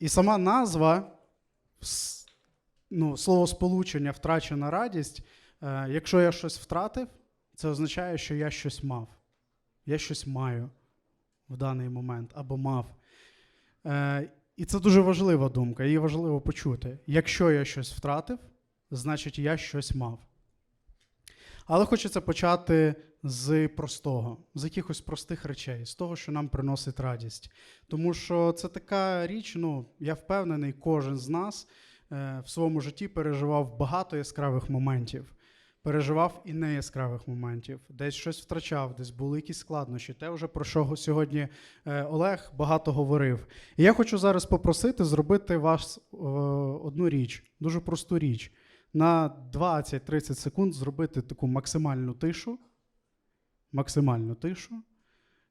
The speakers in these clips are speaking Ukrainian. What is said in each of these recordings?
І сама назва, ну, словосполучення втрачена радість. Е, якщо я щось втратив, це означає, що я щось мав. Я щось маю в даний момент або мав. Е, і це дуже важлива думка, її важливо почути. Якщо я щось втратив, значить я щось мав. Але хочеться почати з простого, з якихось простих речей, з того, що нам приносить радість. Тому що це така річ, ну, я впевнений, кожен з нас е, в своєму житті переживав багато яскравих моментів. Переживав і неяскравих моментів, десь щось втрачав, десь були якісь складнощі. Те, вже про що сьогодні е, Олег багато говорив. І я хочу зараз попросити зробити вас е, одну річ, дуже просту річ. На 20-30 секунд зробити таку максимальну тишу. Максимальну тишу.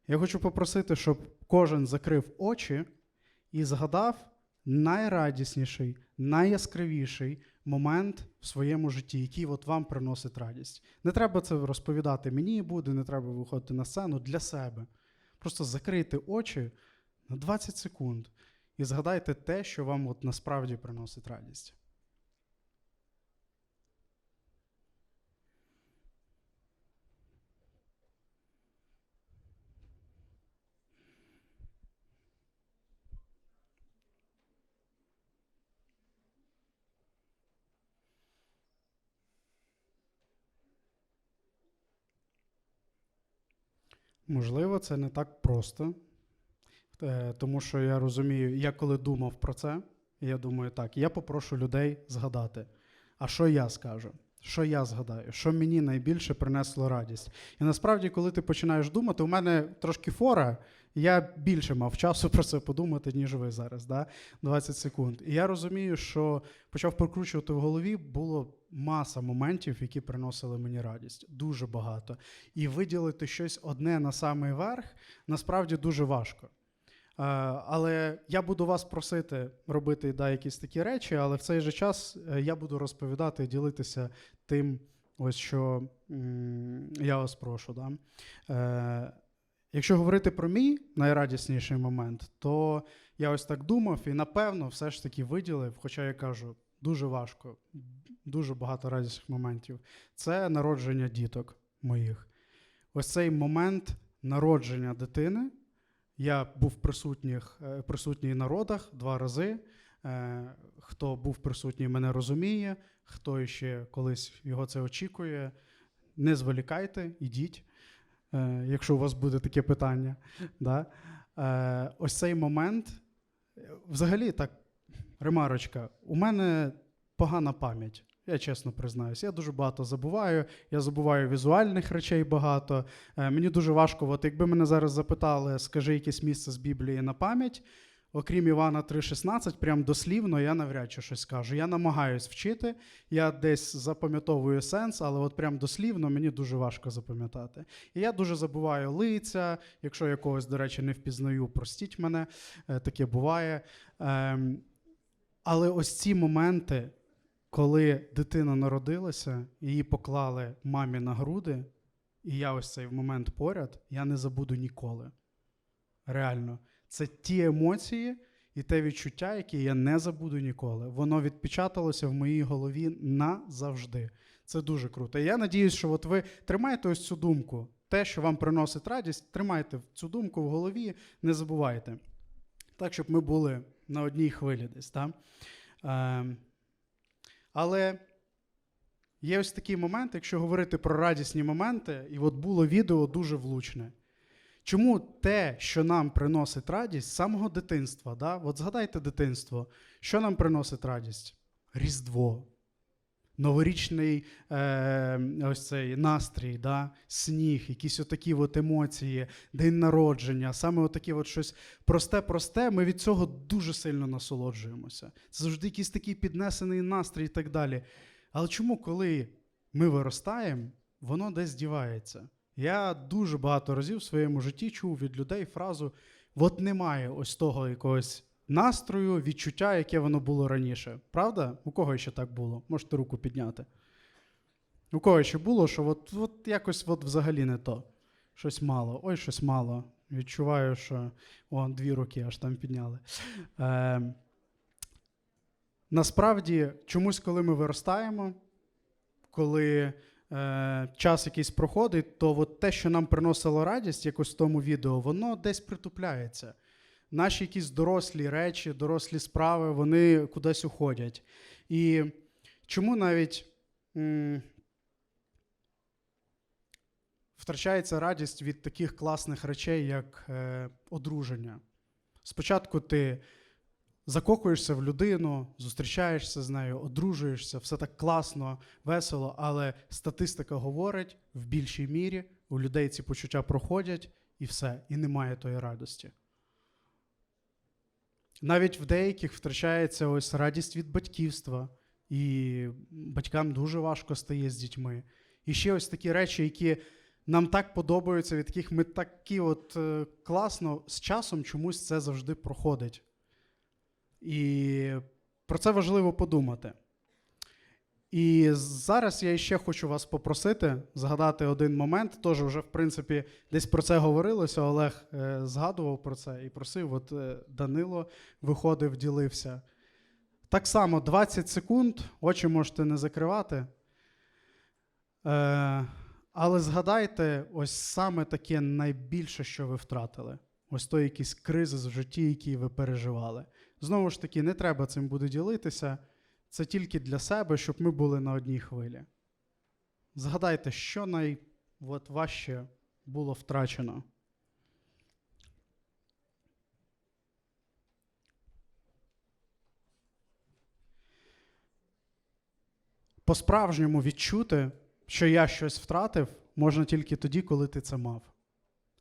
Я хочу попросити, щоб кожен закрив очі і згадав найрадісніший, найяскравіший момент в своєму житті, який от вам приносить радість. Не треба це розповідати мені буде, не треба виходити на сцену для себе. Просто закрийте очі на 20 секунд і згадайте те, що вам от насправді приносить радість. Можливо, це не так просто, Е, тому що я розумію, я коли думав про це, я думаю, так, я попрошу людей згадати. А що я скажу? Що я згадаю? Що мені найбільше принесло радість? І насправді, коли ти починаєш думати, у мене трошки фора, я більше мав часу про це подумати, ніж ви зараз, да? 20 секунд. І я розумію, що почав прокручувати в голові, було маса моментів, які приносили мені радість. Дуже багато. І виділити щось одне на самий верх насправді дуже важко. Е, Але я буду вас просити робити да, якісь такі речі, але в цей же час е, я буду розповідати ділитися тим, ось що я вас прошу. Да? Е, Якщо говорити про мій найрадісніший момент, то я ось так думав і напевно все ж таки виділив, хоча я кажу, дуже важко, дуже багато радісних моментів. Це народження діток моїх. Ось цей момент народження дитини. Я був присутніх, е, присутній на родах два рази. Е, Хто був присутній, мене розуміє, хто ще колись його це очікує. Не зволікайте, ідіть, е, якщо у вас буде таке питання. Да? Ось цей момент. Взагалі, так, ремарочка, у мене погана пам'ять. Я чесно признаюся. Я дуже багато забуваю. Я забуваю візуальних речей багато. Е, Мені дуже важко, от якби мене зараз запитали, скажи якесь місце з Біблії на пам'ять, окрім Івана 3,16, прям дослівно я навряд чи щось скажу. Я намагаюсь вчити, я десь запам'ятовую сенс, але от прям дослівно мені дуже важко запам'ятати. І я дуже забуваю лиця, якщо я когось, до речі, не впізнаю, простіть мене, е, таке буває. Ем, Але ось ці моменти, коли дитина народилася, її поклали мамі на груди, і я ось цей момент поряд, я не забуду ніколи. Реально, це ті емоції і те відчуття, яке я не забуду ніколи. Воно відпечаталося в моїй голові назавжди. Це дуже круто. Я надіюсь, що от ви тримаєте ось цю думку. Те, що вам приносить радість, тримайте цю думку в голові, не забувайте. Так, щоб ми були на одній хвилі десь. Так? Ем, але є ось такий момент, якщо говорити про радісні моменти, і от було відео дуже влучне. Чому те, що нам приносить радість з самого дитинства, да? от згадайте дитинство, що нам приносить радість? Різдво, новорічний е, ось цей настрій, да? сніг, якісь отакі от емоції, день народження, саме отакі от щось просте-просте, ми від цього дуже сильно насолоджуємося. Це завжди якийсь такий піднесений настрій і так далі. Але чому, коли ми виростаємо, воно десь дівається? Я дуже багато разів в своєму житті чув від людей фразу: от немає ось того якогось настрою, відчуття, яке воно було раніше. Правда? У кого ще так було? Можете руку підняти. У кого ще було, що от, от якось от взагалі не то. Щось мало, ой, щось мало. Відчуваю, що о, дві руки аж там підняли. Е, насправді, чомусь, коли ми виростаємо, коли е, час якийсь проходить, то от те, що нам приносило радість, якось в тому відео, воно десь притупляється. Наші якісь дорослі речі, дорослі справи, вони кудись уходять. І чому навіть втрачається радість від таких класних речей, як е, одруження? Спочатку ти закохуєшся в людину, зустрічаєшся з нею, одружуєшся, все так класно, весело, але статистика говорить в більшій мірі у людей ці почуття проходять і все, і немає тої радості. Навіть в деяких втрачається ось радість від батьківства, і батькам дуже важко стає з дітьми. І ще ось такі речі, які нам так подобаються, від яких ми такі от е, класно з часом чомусь це завжди проходить. І про це важливо подумати. І зараз я ще хочу вас попросити згадати один момент. Тож вже, в принципі, десь про це говорилося. Олег е, згадував про це і просив, от е, Данило виходив, ділився. Так само 20 секунд, очі можете не закривати. Е, але згадайте, ось саме таке найбільше, що ви втратили. Ось той якийсь кризис в житті, який ви переживали. Знову ж таки, не треба цим буде ділитися. Це тільки для себе, щоб ми були на одній хвилі. Згадайте, що найважче було втрачено. По-справжньому відчути, що я щось втратив, можна тільки тоді, коли ти це мав.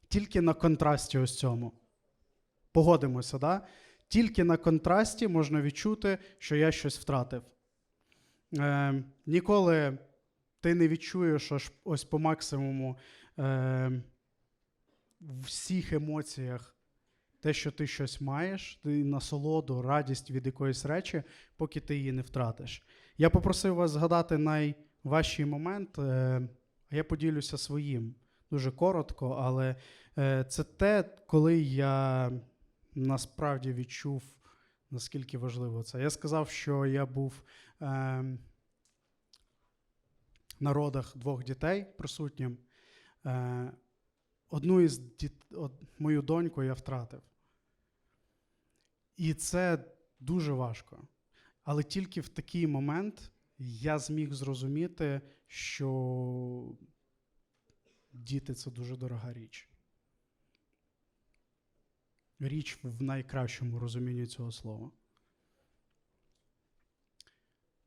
Тільки на контрасті ось цьому. Погодимося, да? Тільки на контрасті можна відчути, що я щось втратив. Е, ніколи ти не відчуєш аж ось по максимуму е, в всіх емоціях те, що ти щось маєш, ти насолоду, радість від якоїсь речі, поки ти її не втратиш. Я попросив вас згадати найважчий момент, е, я поділюся своїм дуже коротко, але е, це те, коли я насправді відчув, наскільки важливо це. Я сказав, що я був е, на родах двох дітей присутнім. Е, одну із діт... од... мою доньку я втратив. І це дуже важко. Але тільки в такий момент я зміг зрозуміти, що діти це дуже дорога річ. Річ в найкращому розумінні цього слова.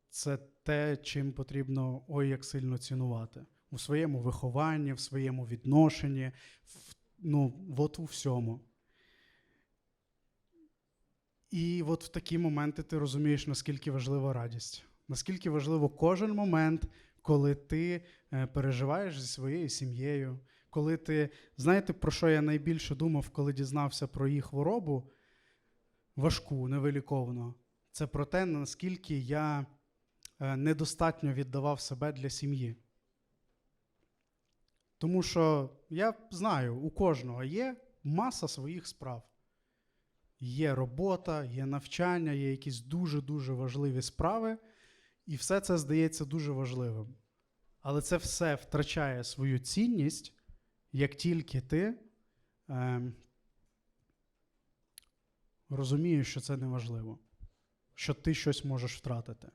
Це те, чим потрібно ой як сильно цінувати у своєму вихованні, в своєму відношенні, в, ну, от у всьому. І от в такі моменти ти розумієш, наскільки важлива радість, наскільки важливо кожен момент, коли ти е, переживаєш зі своєю сім'єю, коли ти. Знаєте, про що я найбільше думав, коли дізнався про їх хворобу важку, невиліковну? Це про те, наскільки я е, недостатньо віддавав себе для сім'ї. Тому що я знаю, у кожного є маса своїх справ. Є робота, є навчання, є якісь дуже-дуже важливі справи, і все це здається дуже важливим. Але це все втрачає свою цінність, як тільки ти е, розумієш, що це неважливо, що ти щось можеш втратити.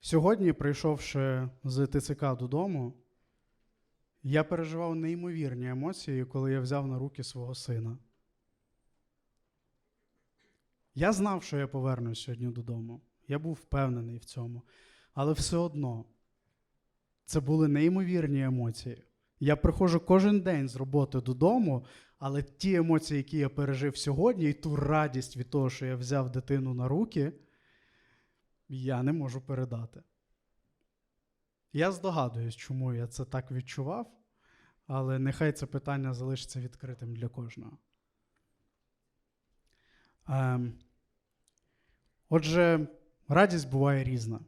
Сьогодні, прийшовши з ТЦК додому, я переживав неймовірні емоції, коли я взяв на руки свого сина. Я знав, що я повернусь сьогодні додому. Я був впевнений в цьому. Але все одно це були неймовірні емоції. Я приходжу кожен день з роботи додому, але ті емоції, які я пережив сьогодні, і ту радість від того, що я взяв дитину на руки, я не можу передати. Я здогадуюсь, чому я це так відчував, але нехай це питання залишиться відкритим для кожного. Ем, Отже, радість буває різна.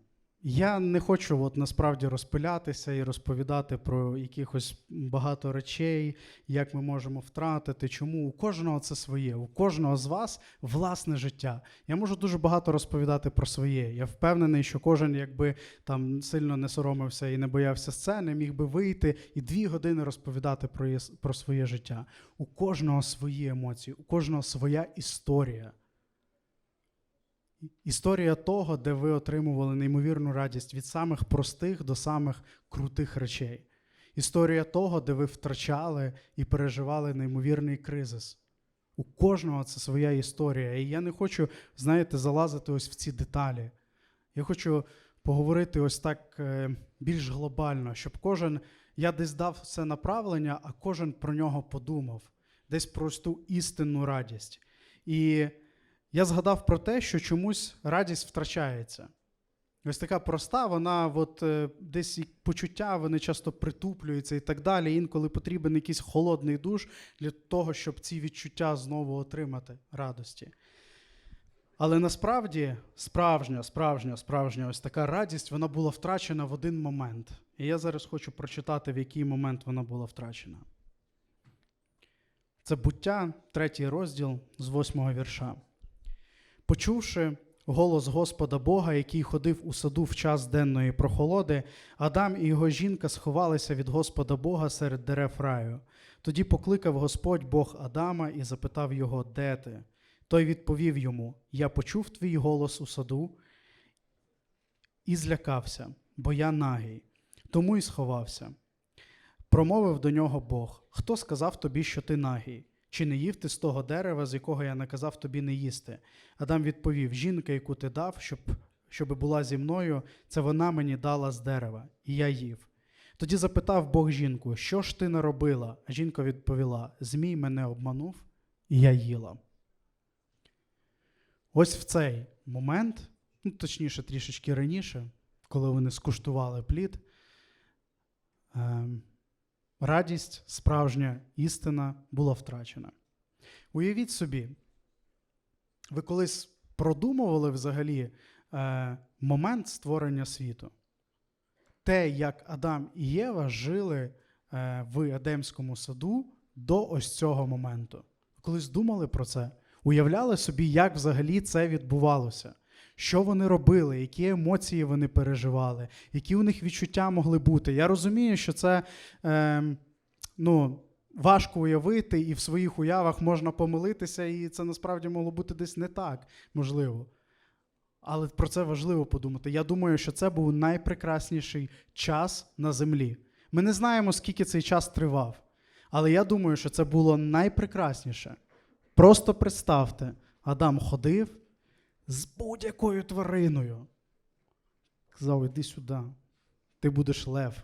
Я не хочу от насправді розпилятися і розповідати про якихось багато речей, як ми можемо втратити, чому у кожного це своє, у кожного з вас власне життя. Я можу дуже багато розповідати про своє. Я впевнений, що кожен, якби там сильно не соромився і не боявся сцени, міг би вийти і дві години розповідати про, про своє життя. У кожного свої емоції, у кожного своя історія. Історія того, де ви отримували неймовірну радість від самих простих до самих крутих речей. Історія того, де ви втрачали і переживали неймовірний кризис. У кожного це своя історія. І я не хочу, знаєте, залазити ось в ці деталі. Я хочу поговорити ось так е, більш глобально, щоб кожен, я десь дав це направлення, а кожен про нього подумав, десь про ось ту істинну радість. І я згадав про те, що чомусь радість втрачається. Ось така проста, вона от, е, десь і почуття, вони часто притуплюються і так далі. Інколи потрібен якийсь холодний душ для того, щоб ці відчуття знову отримати радості. Але насправді справжня, справжня, справжня ось така радість, вона була втрачена в один момент. І я зараз хочу прочитати, в який момент вона була втрачена. Це буття, третій розділ з восьмого вірша. Почувши голос Господа Бога, який ходив у саду в час денної прохолоди, Адам і його жінка сховалися від Господа Бога серед дерев раю. Тоді покликав Господь Бог Адама і запитав його, де ти? Той відповів йому: Я почув твій голос у саду і злякався, бо я нагий, тому й сховався. Промовив до нього Бог: Хто сказав тобі, що ти нагий? Чи не їв ти з того дерева, з якого я наказав тобі не їсти? Адам відповів: Жінка, яку ти дав, щоб, щоб була зі мною, це вона мені дала з дерева, і я їв. Тоді запитав Бог жінку, що ж ти наробила? А жінка відповіла: Змій мене обманув, і я їла. Ось в цей момент, ну точніше, трішечки раніше, коли вони скуштували плід, ем, радість, справжня істина була втрачена. Уявіть собі, ви колись продумували взагалі е, момент створення світу. Те, як Адам і Єва жили е, в Едемському саду до ось цього моменту. Ви колись думали про це? Уявляли собі, як взагалі це відбувалося? Що вони робили, які емоції вони переживали, які у них відчуття могли бути. Я розумію, що це е, ну, важко уявити, і в своїх уявах можна помилитися, і це насправді могло бути десь не так, можливо. Але про це важливо подумати. Я думаю, що це був найпрекрасніший час на землі. Ми не знаємо, скільки цей час тривав, але я думаю, що це було найпрекрасніше. Просто представте, Адам ходив з будь-якою твариною. Казав, іди сюди, ти будеш лев.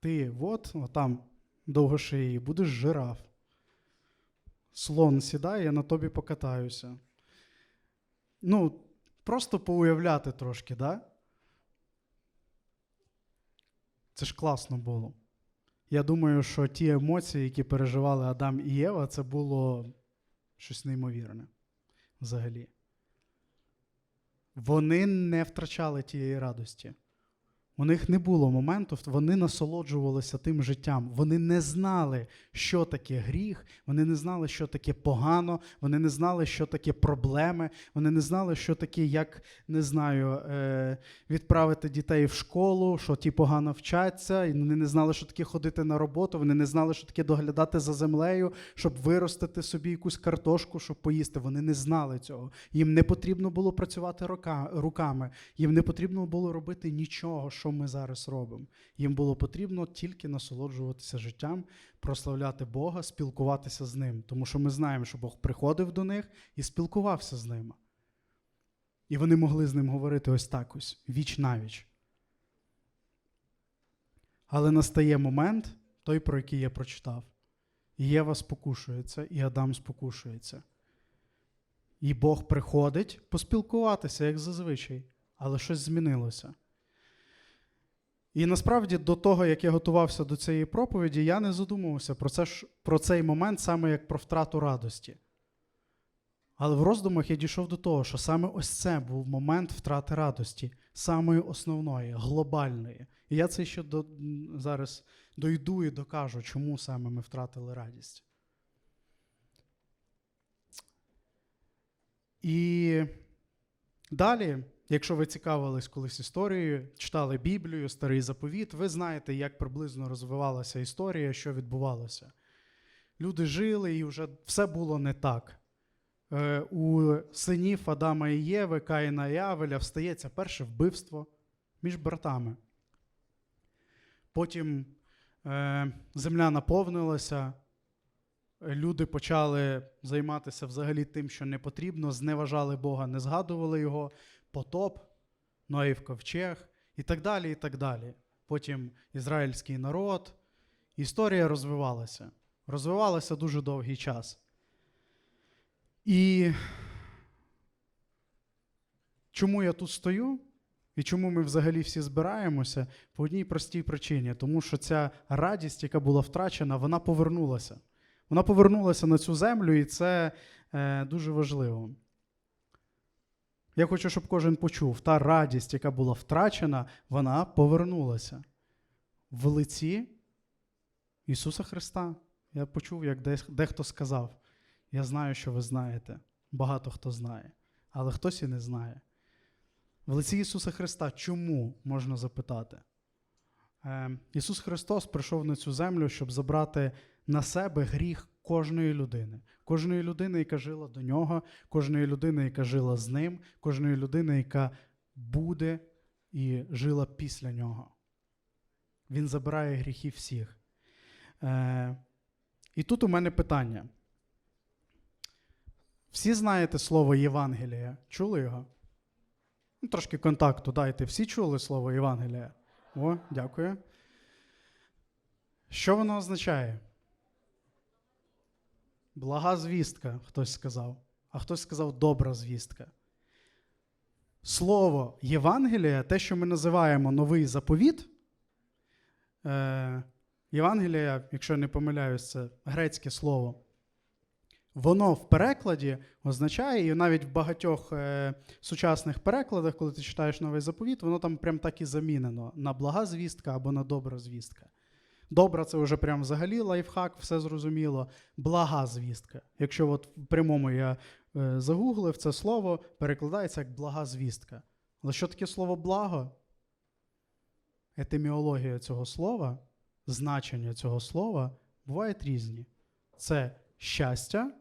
Ти от, отам довгошиї, будеш жираф. Слон сідає, я на тобі покатаюся. Ну, просто поуявляти трошки, да? Це ж класно було. Я думаю, що ті емоції, які переживали Адам і Єва, це було щось неймовірне взагалі. Вони не втрачали тієї радості. У них не було моменту, вони насолоджувалися тим життям. Вони не знали, що таке гріх, вони не знали, що таке погано, вони не знали, що таке проблеми, вони не знали, що таке, як не знаю, е, відправити дітей в школу, що ті погано вчаться, і вони не знали, що таке ходити на роботу, вони не знали, що таке доглядати за землею, щоб виростити собі якусь картошку, щоб поїсти. Вони не знали цього. Їм не потрібно було працювати руками, їм не потрібно було робити нічого, ми зараз робимо. Їм було потрібно тільки насолоджуватися життям, прославляти Бога, спілкуватися з ним. Тому що ми знаємо, що Бог приходив до них і спілкувався з ними. І вони могли з ним говорити ось так ось, віч навіч. Але настає момент, той, про який я прочитав. І Єва спокушується, і Адам спокушується. І Бог приходить поспілкуватися, як зазвичай, але щось змінилося. І насправді до того, як я готувався до цієї проповіді, я не задумувався про, це, про цей момент саме як про втрату радості. Але в роздумах я дійшов до того, що саме ось це був момент втрати радості, самої основної, глобальної. І я це ще до, зараз дойду і докажу, чому саме ми втратили радість. І далі, якщо ви цікавились колись історією, читали Біблію, старий заповіт, ви знаєте, як приблизно розвивалася історія, що відбувалося. Люди жили, і вже все було не так. Е, У синів Адама і Єви, Каїна і Авеля встається перше вбивство між братами. Потім е, земля наповнилася, люди почали займатися взагалі тим, що не потрібно, зневажали Бога, не згадували його, потоп, Ноїв ковчег і так далі. і так далі. Потім ізраїльський народ. Історія розвивалася. Розвивалася дуже довгий час. І чому я тут стою? І чому ми взагалі всі збираємося? По одній простій причині, тому що ця радість, яка була втрачена, вона повернулася. Вона повернулася на цю землю, і це е, дуже важливо. Я хочу, щоб кожен почув, та радість, яка була втрачена, вона повернулася в лиці Ісуса Христа. Я почув, як дехто сказав. Я знаю, що ви знаєте. Багато хто знає, але хтось і не знає. В лиці Ісуса Христа чому можна запитати? Е, Ісус Христос прийшов на цю землю, щоб забрати на себе гріх кожної людини, кожної людини, яка жила до нього, кожної людини, яка жила з ним, кожної людини, яка буде і жила після нього. Він забирає гріхи всіх. Е, і тут у мене питання. Всі знаєте слово Євангелія? Чули його? Ну, трошки контакту дайте. Всі чули слово Євангелія? О, дякую. Що воно означає? Блага звістка, хтось сказав, а хтось сказав добра звістка. Слово Євангелія, те, що ми називаємо новий заповіт. Е, Євангелія, якщо я не помиляюсь, це грецьке слово. Воно в перекладі означає, і навіть в багатьох е, сучасних перекладах, коли ти читаєш новий заповіт, воно там прям так і замінено на блага звістка або на добра звістка. Добра це вже прям взагалі лайфхак, все зрозуміло. Блага звістка. Якщо от в прямому я е, загуглив це слово, перекладається як блага звістка. Але що таке слово благо? Етиміологія цього слова, значення цього слова бувають різні. Це щастя,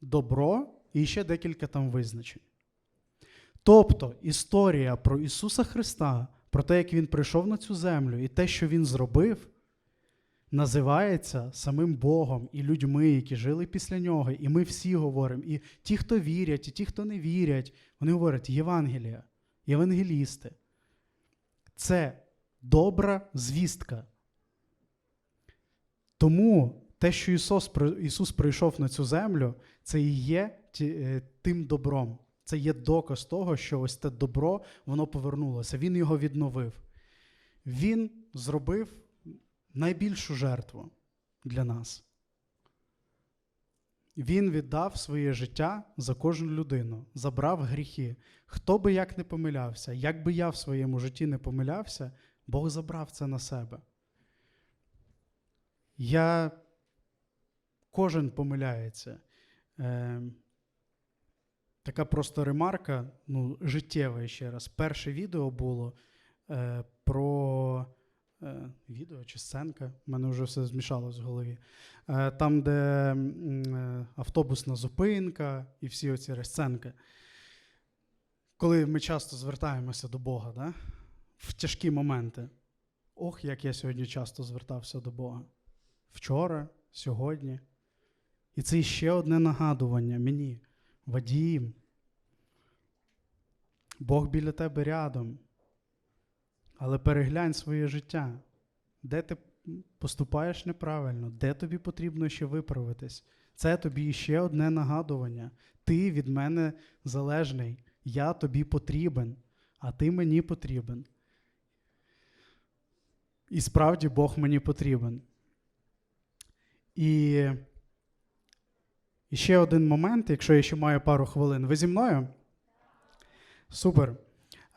добро і ще декілька там визначень. Тобто історія про Ісуса Христа, про те, як Він прийшов на цю землю, і те, що Він зробив, називається самим Богом і людьми, які жили після нього. І ми всі говоримо, і ті, хто вірять, і ті, хто не вірять, вони говорять Євангелія, євангелісти. Це добра звістка. Тому те, що Ісус, Ісус прийшов на цю землю, це і є е, тим добром. Це є доказ того, що ось те добро воно повернулося. Він його відновив. Він зробив найбільшу жертву для нас. Він віддав своє життя за кожну людину, забрав гріхи. Хто би як не помилявся, як би я в своєму житті не помилявся, Бог забрав це на себе. Я кожен помиляється. Е, така просто ремарка, ну, життєва ще раз. Перше відео було е, про відео чи сценка, в мене вже все змішалось в голові. Е, там, де е, автобусна зупинка і всі оці розценки. Коли ми часто звертаємося до Бога, да? в тяжкі моменти. Ох, як я сьогодні часто звертався до Бога. Вчора, сьогодні. І це ще одне нагадування мені, Вадім. Бог біля тебе рядом. Але переглянь своє життя. Де ти поступаєш неправильно, де тобі потрібно ще виправитись. Це тобі ще одне нагадування. Ти від мене залежний, я тобі потрібен, а ти мені потрібен. І справді Бог мені потрібен. І ще один момент, якщо я ще маю пару хвилин. Ви зі мною? Супер.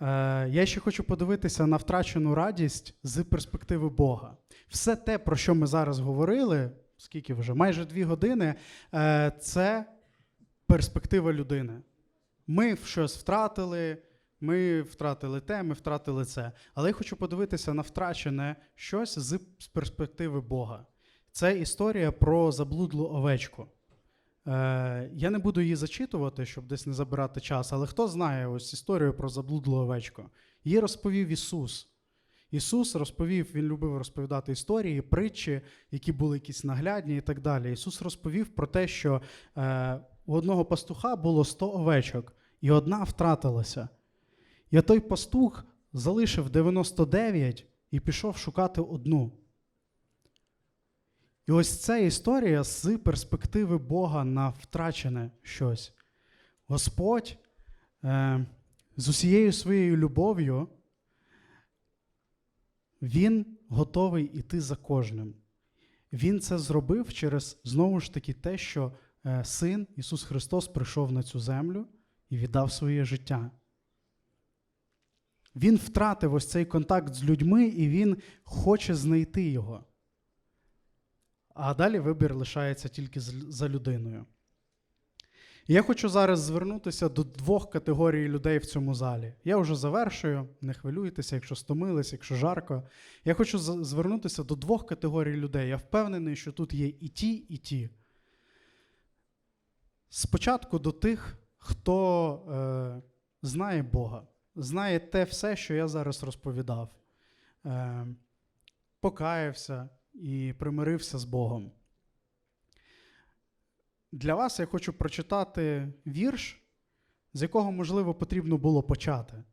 Е, я ще хочу подивитися на втрачену радість з перспективи Бога. Все те, про що ми зараз говорили, скільки вже, майже дві години, е, це перспектива людини. Ми щось втратили, ми втратили те, ми втратили це. Але я хочу подивитися на втрачене щось з з перспективи Бога. Це історія про заблудлу овечку. Е, я не буду її зачитувати, щоб десь не забирати час, але хто знає ось історію про заблудлу овечку? Її розповів Ісус. Ісус розповів, Він любив розповідати історії, притчі, які були якісь наглядні і так далі. Ісус розповів про те, що е, у одного пастуха було 100 овечок, і одна втратилася. І той пастух залишив 99 і пішов шукати одну. І ось ця історія з перспективи Бога на втрачене щось. Господь е, з усією своєю любов'ю, Він готовий іти за кожним. Він це зробив через знову ж таки те, що е, Син Ісус Христос прийшов на цю землю і віддав своє життя. Він втратив ось цей контакт з людьми, і Він хоче знайти його. А далі вибір лишається тільки за людиною. Я хочу зараз звернутися до двох категорій людей в цьому залі. Я вже завершую, не хвилюйтеся, якщо стомились, якщо жарко. Я хочу звернутися до двох категорій людей. Я впевнений, що тут є і ті, і ті. Спочатку до тих, хто е, знає Бога, знає те все, що я зараз розповідав. Е, покаявся і примирився з Богом. Для вас я хочу прочитати вірш, з якого, можливо, потрібно було почати.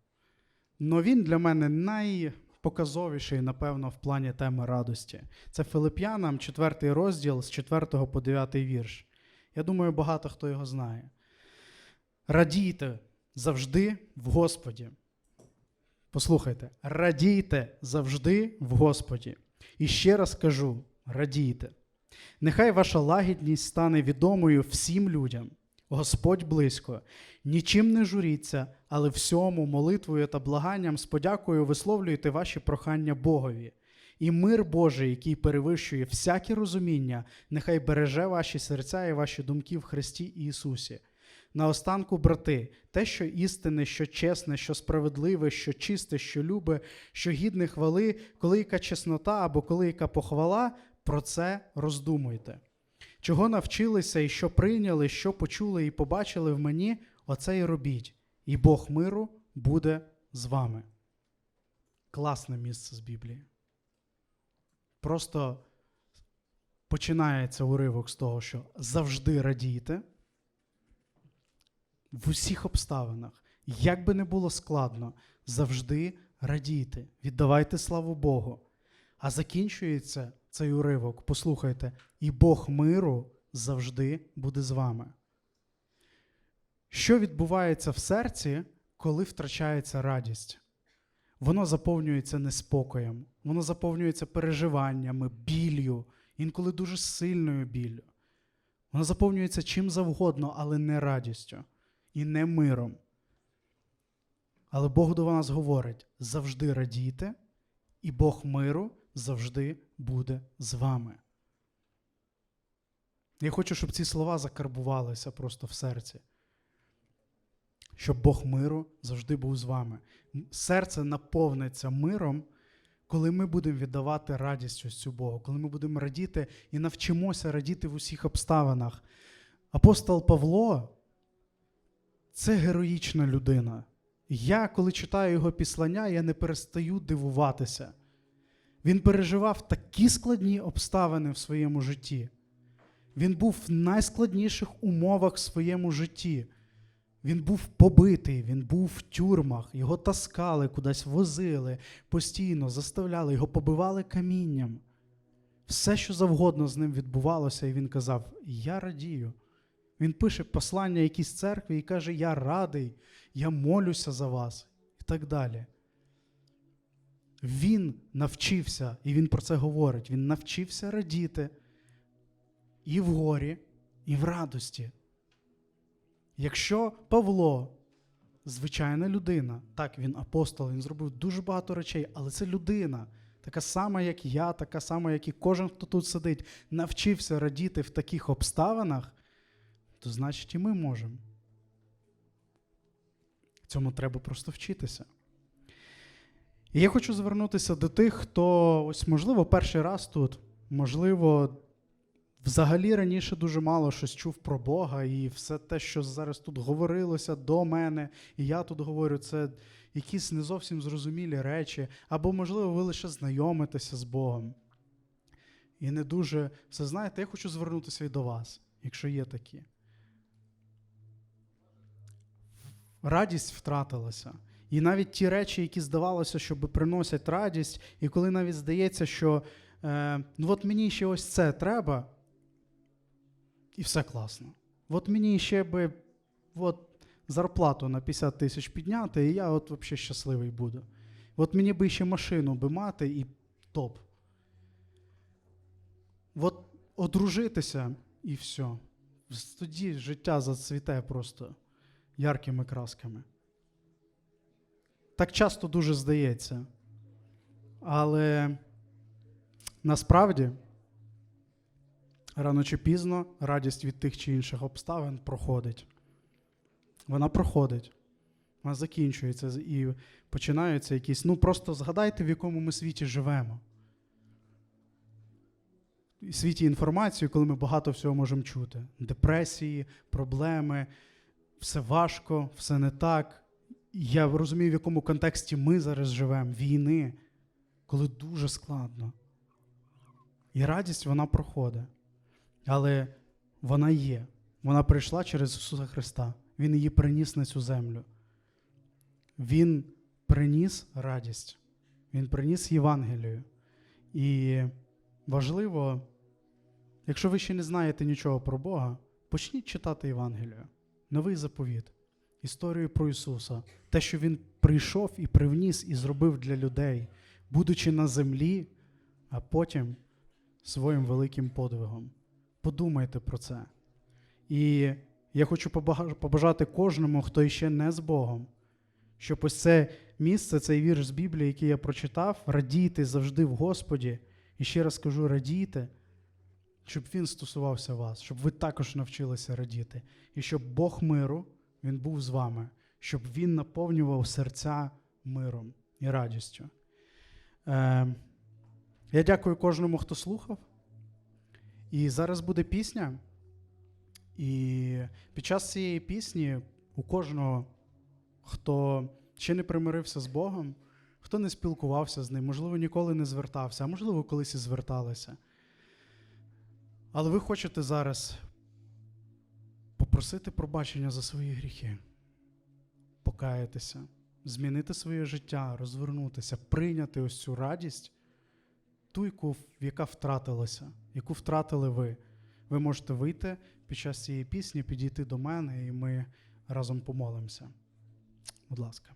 Но він для мене найпоказовіший, напевно, в плані теми радості. Це Филип'янам, 4 розділ з 4 по 9 вірш. Я думаю, багато хто його знає. Радійте завжди в Господі. Послухайте, радійте завжди в Господі. І ще раз кажу: радійте. Нехай ваша лагідність стане відомою всім людям. Господь близько. Нічим не журіться, але всьому молитвою та благанням з подякою висловлюйте ваші прохання Богові. І мир Божий, який перевищує всяке розуміння, нехай береже ваші серця і ваші думки в Христі Ісусі. Наостанку, брати, те, що істинне, що чесне, що справедливе, що чисте, що любе, що гідне хвали, коли яка чеснота або коли яка похвала, про це роздумуйте. Чого навчилися і що прийняли, що почули і побачили в мені, оце і робіть, і Бог миру буде з вами. Класне місце з Біблії. Просто починається уривок з того, що завжди радійте в усіх обставинах, як би не було складно, завжди радійте, віддавайте славу Богу. А закінчується цей уривок, послухайте, і Бог миру завжди буде з вами. Що відбувається в серці, коли втрачається радість? Воно заповнюється неспокоєм, воно заповнюється переживаннями, біллю, інколи дуже сильною біллю. Воно заповнюється чим завгодно, але не радістю і не миром. Але Бог до нас говорить: завжди радійте, і Бог миру завжди буде з вами. Я хочу, щоб ці слова закарбувалися просто в серці. Щоб Бог миру завжди був з вами. Серце наповниться миром, коли ми будемо віддавати радість ось цю Богу, коли ми будемо радіти і навчимося радіти в усіх обставинах. Апостол Павло це героїчна людина. Я, коли читаю його післання, я не перестаю дивуватися. Він переживав такі складні обставини в своєму житті. Він був в найскладніших умовах в своєму житті. Він був побитий, він був в тюрмах, його таскали, кудись возили, постійно заставляли, його побивали камінням. Все, що завгодно з ним відбувалося, і він казав: Я радію. Він пише послання якійсь церкві і каже: Я радий, я молюся за вас і так далі. Він навчився, і він про це говорить. Він навчився радіти і в горі, і в радості. Якщо Павло, звичайна людина, так, він апостол, він зробив дуже багато речей, але це людина, така сама, як я, така сама, як і кожен, хто тут сидить, навчився радіти в таких обставинах, то значить і ми можемо. Цьому треба просто вчитися. І я хочу звернутися до тих, хто, ось, можливо, перший раз тут, можливо, взагалі раніше дуже мало щось чув про Бога, і все те, що зараз тут говорилося до мене, і я тут говорю, це якісь не зовсім зрозумілі речі, або, можливо, ви лише знайомитеся з Богом. І не дуже все знаєте, я хочу звернутися і до вас, якщо є такі. Радість втратилася. І навіть ті речі, які здавалося, що приносять радість, і коли навіть здається, що е, ну от мені ще ось це треба, і все класно. От мені ще би от, зарплату на 50 тисяч підняти, і я от взагалі щасливий буду. От мені би ще машину би мати і топ. От одружитися і все. Тоді життя зацвіте просто яркими красками. Так часто дуже здається. Але насправді, рано чи пізно радість від тих чи інших обставин проходить. Вона проходить. Вона закінчується і починаються якісь. Ну, просто згадайте, в якому ми світі живемо. В світі інформації, коли ми багато всього можемо чути: депресії, проблеми, все важко, все не так. Я розумію, в якому контексті ми зараз живемо, війни, коли дуже складно. І радість вона проходить. Але вона є. Вона прийшла через Ісуса Христа. Він її приніс на цю землю. Він приніс радість. Він приніс Євангелію. І важливо, якщо ви ще не знаєте нічого про Бога, почніть читати Євангелію, новий заповіт, історію про Ісуса, те, що Він прийшов і привніс і зробив для людей, будучи на землі, а потім своїм великим подвигом. Подумайте про це. І я хочу побажати кожному, хто іще не з Богом, щоб ось це місце, цей вірш з Біблії, який я прочитав, радійте завжди в Господі. І ще раз кажу, радійте, щоб він стосувався вас, щоб ви також навчилися радіти. І щоб Бог миру, Він був з вами, щоб Він наповнював серця миром і радістю. Е, я дякую кожному, хто слухав. І зараз буде пісня. І під час цієї пісні у кожного, хто ще не примирився з Богом, хто не спілкувався з ним, можливо, ніколи не звертався, а можливо, колись і зверталися. Але ви хочете зараз попросити пробачення за свої гріхи, покаятися, змінити своє життя, розвернутися, прийняти ось цю радість, ту, яку, яка втратилася, яку втратили ви. Ви можете вийти під час цієї пісні, підійти до мене, і ми разом помолимося. Будь ласка.